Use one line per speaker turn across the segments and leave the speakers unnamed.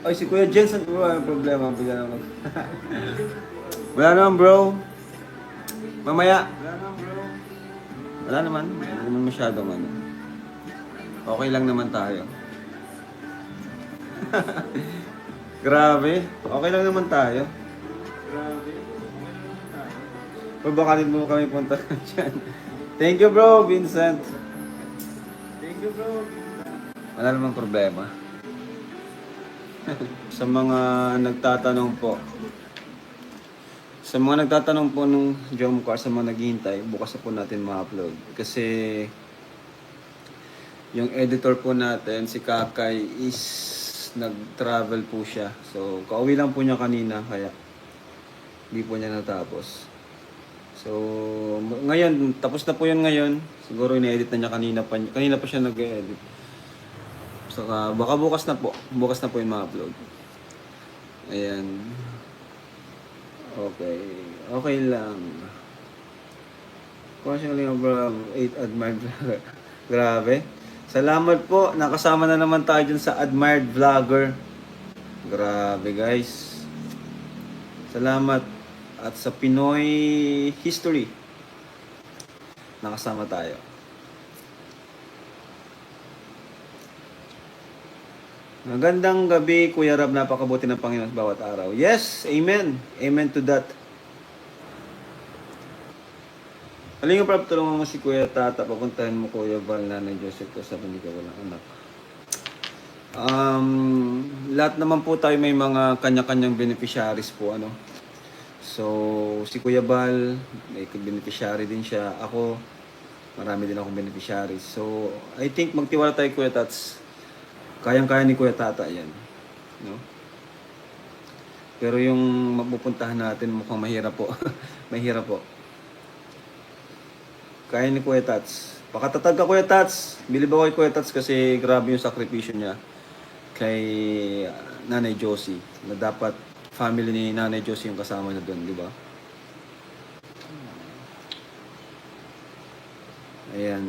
Ay, si Kuya Jensen, bro, ano problema? Bigla naman. Wala naman, bro. Mamaya. Wala naman, bro. Wala naman. Wala naman masyadong ano. Okay lang naman tayo. Grabe. Okay lang naman tayo. Grabe. Pabakanin mo kami punta dyan. Thank you, bro, Vincent. Thank you, bro. Wala namang problema. Sa mga nagtatanong po, sa mga nagtatanong po nung Jomcar, sa mga naghihintay, bukas na po natin ma-upload. Kasi yung editor po natin, si Kakay, is nag-travel po siya. So, kauwi lang po niya kanina, kaya hindi po niya natapos. So, ngayon, tapos na po yun ngayon. Siguro ina-edit na niya kanina pa, kanina pa siya nag-edit. Saka, baka bukas na po. Bukas na po yung ma-upload. Ayan. Okay. Okay lang. Question lang bro, 8 admired vlogger. Grabe. Salamat po. Nakasama na naman tayo dyan sa admired vlogger. Grabe guys. Salamat. At sa Pinoy History. Nakasama tayo. Magandang gabi, Kuya Rab. Napakabuti ng Panginoon sa bawat araw. Yes, amen. Amen to that. Aling Prab, tulungan mo si Kuya Tata. Papuntahan mo Kuya Val, Nanay Joseph ko sa hindi ka walang anak. Um, lahat naman po tayo may mga kanya-kanyang beneficiaries po. ano So, si Kuya Bal, may beneficiary din siya. Ako, marami din akong beneficiaries. So, I think magtiwala tayo Kuya Tats. Kayang-kaya ni Kuya Tata yan. No? Pero yung mapupuntahan natin mukhang mahirap po. mahirap po. Kaya ni Kuya Tats. Pakatatag ka Kuya Tats. Bilib ako kay Kuya Tats kasi grabe yung sakripisyo niya kay uh, Nanay Josie. Na dapat family ni Nanay Josie yung kasama niya doon, di ba? Ayan.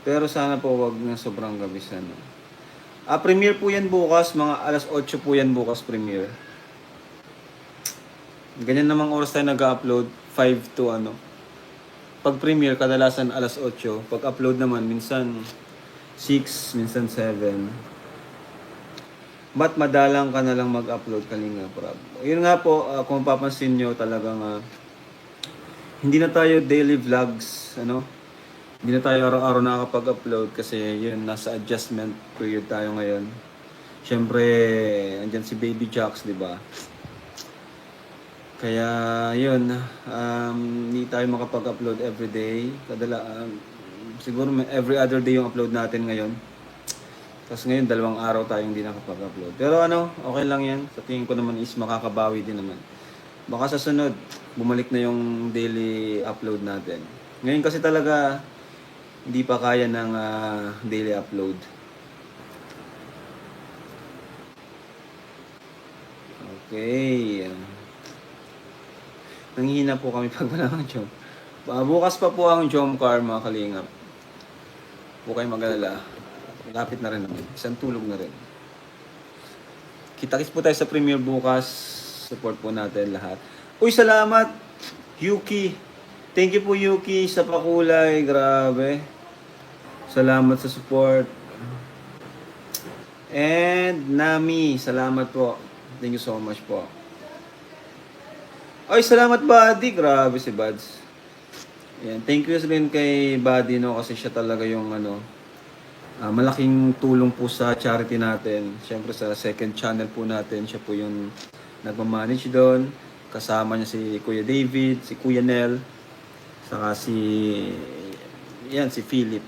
Pero sana po wag na sobrang gabi sana. Ah, premiere po yan bukas. Mga alas 8 po yan bukas premiere. Ganyan namang oras tayo nag-upload. 5 to ano. Pag premiere, kadalasan alas 8. Pag upload naman, minsan 6, minsan 7. Ba't madalang ka na lang mag-upload kalinga, Prab? Yun nga po, ah, kung papansin nyo, talagang ah, hindi na tayo daily vlogs, ano? Hindi na tayo araw-araw nakakapag-upload kasi yun, nasa adjustment period tayo ngayon. Siyempre, andyan si Baby Jocks, di ba? Kaya yun, um, hindi tayo makapag-upload every day. Kadala, um, siguro every other day yung upload natin ngayon. Tapos ngayon, dalawang araw tayo hindi nakapag-upload. Pero ano, okay lang yan. Sa tingin ko naman is makakabawi din naman. Baka sa sunod, bumalik na yung daily upload natin. Ngayon kasi talaga, hindi pa kaya ng ah, daily upload. Okay. Nanghihina po kami pag wala kang jom. Ah, bukas pa po ang jom car mga kalingap. Huwag kayong mag-alala. Lapit na rin naman. Isang tulog na rin. Kita-kits po tayo sa premiere bukas. Support po natin lahat. Uy, salamat! Yuki! Thank you po Yuki sa pakulay. Grabe. Salamat sa support. And Nami, salamat po. Thank you so much po. Ay, salamat Buddy. Grabe si Buds. Yan. Thank you rin kay Buddy no kasi siya talaga yung ano ah, malaking tulong po sa charity natin. Siyempre sa second channel po natin, siya po yung nagmamanage doon. Kasama niya si Kuya David, si Kuya Nel, saka si yan si Philip.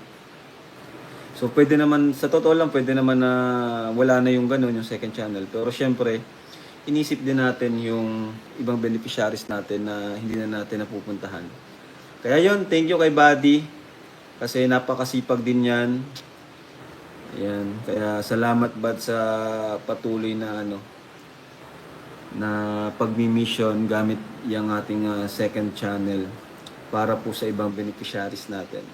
So pwede naman sa totoo lang pwede naman na wala na yung ganun yung second channel. Pero syempre inisip din natin yung ibang beneficiaries natin na hindi na natin napupuntahan. Kaya yon thank you kay Buddy. Kasi napakasipag din yan. Ayan. Kaya salamat Bud sa patuloy na ano na pagmi-mission gamit yung ating ah, second channel para po sa ibang beneficiaries natin.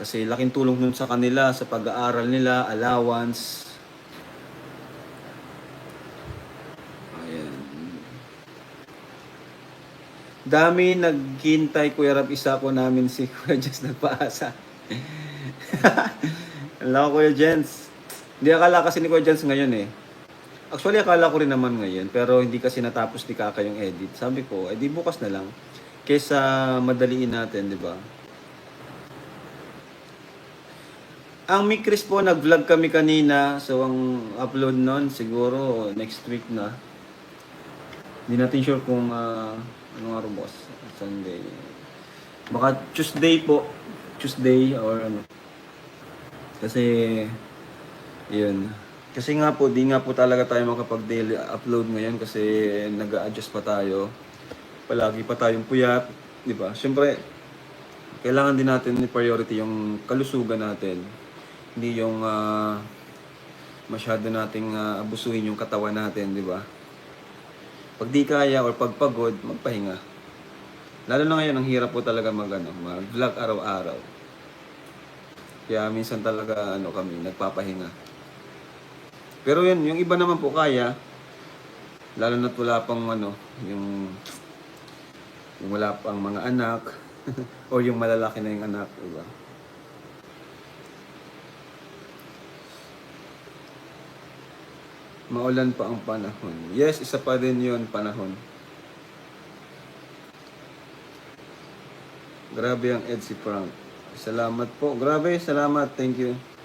Kasi laking tulong nun sa kanila, sa pag-aaral nila, allowance. Ayan. Dami naghintay Kuya Rab, isa ko namin si Kuya Jens nagpaasa. Alam ko Kuya Jens. Hindi akala kasi ni Kuya Jens ngayon eh. Actually, akala ko rin naman ngayon, pero hindi kasi natapos ni Kaka yung edit. Sabi ko, eh di bukas na lang. Kesa madaliin natin, di ba? Ang Mikris po, nag-vlog kami kanina. So, ang upload nun, siguro next week na. Hindi natin sure kung ah, ano rin, boss. Sunday. Baka Tuesday po. Tuesday or ano. Kasi, yun. Kasi nga po, di nga po talaga tayo makapag-daily upload ngayon kasi nag adjust pa tayo. Palagi pa tayong puyat, di ba? Siyempre, kailangan din natin ni priority yung kalusugan natin. Hindi yung ah, masyado nating ah, abusuhin yung katawan natin, di ba? Pag di kaya or pag pagod, magpahinga. Lalo na ngayon, ang hirap po talaga mag, ano, mag-vlog araw-araw. Kaya minsan talaga ano kami, nagpapahinga. Pero yun, yung iba naman po kaya, lalo na't wala pang ano, yung, yung wala pang mga anak, o yung malalaki na yung anak, diba? Maulan pa ang panahon. Yes, isa pa din yun, panahon. Grabe ang Ed Frank. Salamat po. Grabe, salamat. Thank you.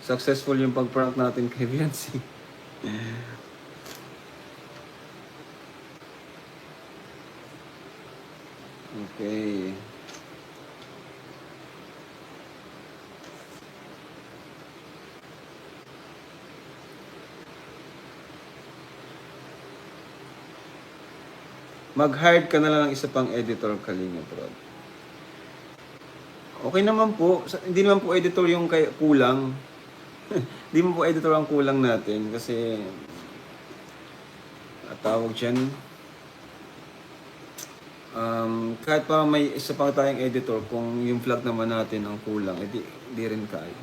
Successful yung pag-prank natin kay Beyonce. okay. Mag-hire ka na lang ng isa pang editor Kalinga Prod. Okay naman po. Hindi naman po editor yung kay kulang. Hindi mo po editor ang kulang natin kasi tawag dyan um, kahit pa may isa pa tayong editor kung yung vlog naman natin ang kulang edi di rin kaya.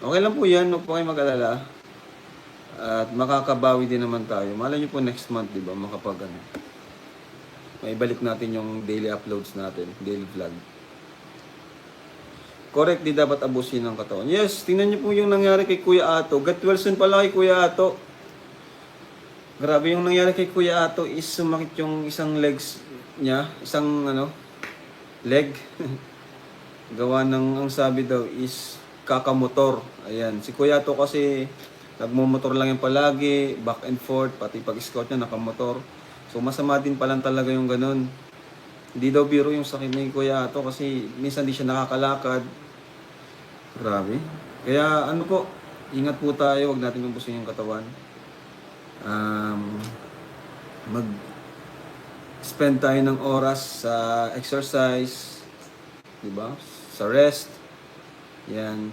Okay lang po yan huwag po kayo mag-alala. At makakabawi din naman tayo. Malay nyo po next month di ba makapag ano may natin yung daily uploads natin daily vlog Correct, di dapat abusin ng katawan. Yes, tingnan niyo po yung nangyari kay Kuya Ato. Get well soon pala kay Kuya Ato. Grabe yung nangyari kay Kuya Ato is sumakit yung isang legs niya. Isang ano, leg. Gawa ng, ang sabi daw is kakamotor. Ayan, si Kuya Ato kasi nagmumotor lang yung palagi, back and forth, pati pag-scout niya nakamotor. So masama din pa lang talaga yung ganun. Hindi daw biro yung sakit ni Kuya Ato kasi minsan di siya nakakalakad. Grabe. Kaya ano po, ingat po tayo, wag natin umpusin yung katawan. Um, mag spend tayo ng oras sa exercise, 'di ba? Sa rest. Yan.